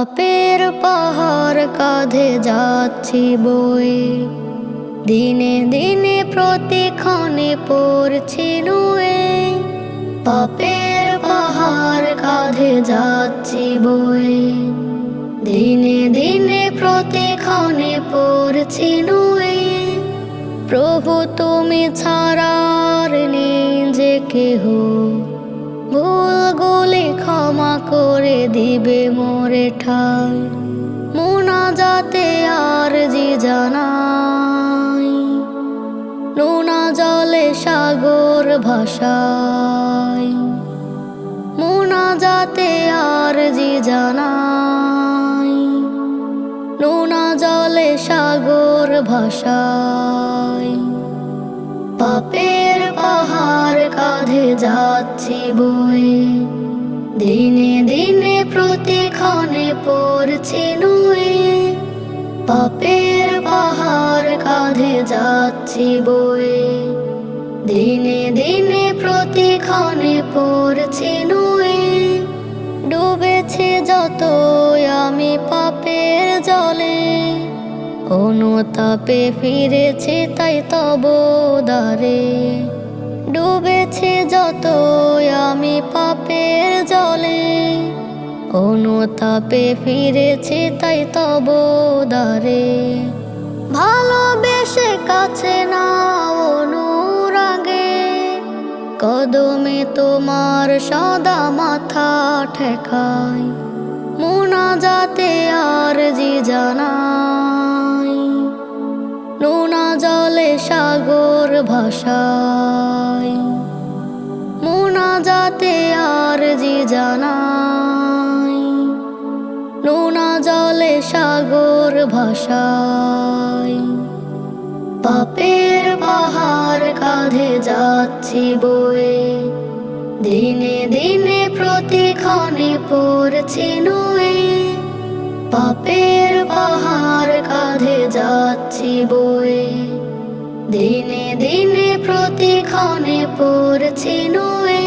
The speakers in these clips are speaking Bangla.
পাপের পাহাড় কাঁধে যাচ্ছি বয়ে দিনে দিনে প্রতিক্ষণে পড়ছি নুয়ে। পাপের পাহাড় কাঁধে যাচ্ছি বয়ে দিনে দিনে প্রতিক্ষণে পড়ছি নুয়ে। প্রভু তুমি ছাড়ার নেই যে কেহ। ভুলগুলি ক্ষমা করে দিবে মোরে ঠাই। মোনা যাতে আর জি জানাই। নোনা জলে সাগর ভাষায় মোনা যাতে আর জি জানাই। নোনা জলে সাগর ভাষায় পাপের পাহাড় কাঁধে যাচ্ছি বয়ে দিনে দিনে প্রতিক্ষণে পড়ছি নুয়ে। পাপের পাহাড় কাঁধে যাচ্ছি বয়ে দিনে দিনে প্রতিক্ষণে পড়ছি নুয়ে। ডুবেছে যত আমি পাপের জলে। অনুতাপে ফিরেছে তাই তব দ্বারে। ডুবেছে যত আমি পাপের জলে। অনুতাপে ফিরেছে তাই তব দ্বারে। ভালোবেসে কাছে না অনুরাগে। কদমে তোমার সদা মাথা ঠেকায়। মোনা যাতে আর ভাষায়। মোনা যাতে আর জি জানাই নোনা জলে সাগর ভাষায়। পাপের পাহাড় কাঁধে যাচ্ছি বয়ে। দিনে দিনে প্রতিক্ষণে পড়ছি নুয়ে। পাপের পাহাড় কাঁধে যাচ্ছি বয়ে। দিনে দিনে প্রতিক্ষণে পড়ছি নুয়ে,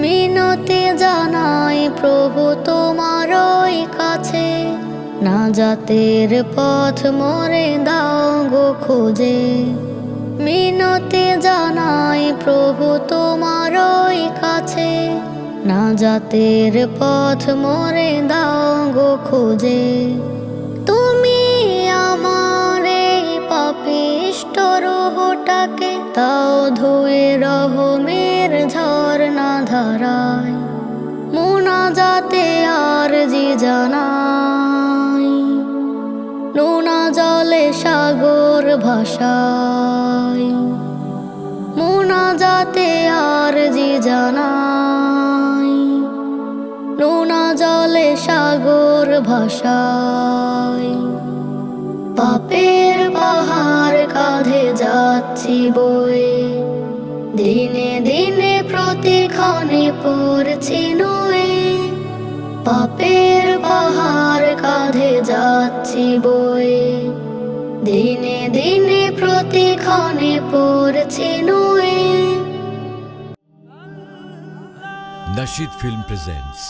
মিনতি জানাই, প্রভু তোমারই কাছে, না জাতের পথ মরে দাও গো খোঁজে। মিনতি জানাই, প্রভু তোমারই কাছে, না জাতের পথ মরে দাও গো খোঁজে। তাও ধুয়ে রহমের ঝর্ণা ধারায়। মোনা যাতে আর জি জানাই নোনা জলে সাগর ভাষায় মোনা যাতে আর জি জানাই নোনা জলে সাগর পাপের পাহাড় কাঁধে যাচ্ছি বয়ে দিনে দিনে প্রতিক্ষণে পড়ছি নুয়ে। পাপের পাহাড় কাঁধে যাচ্ছি বয়ে দিনে দিনে প্রতিক্ষণে পড়ছি নুয়ে। Nashid Film presents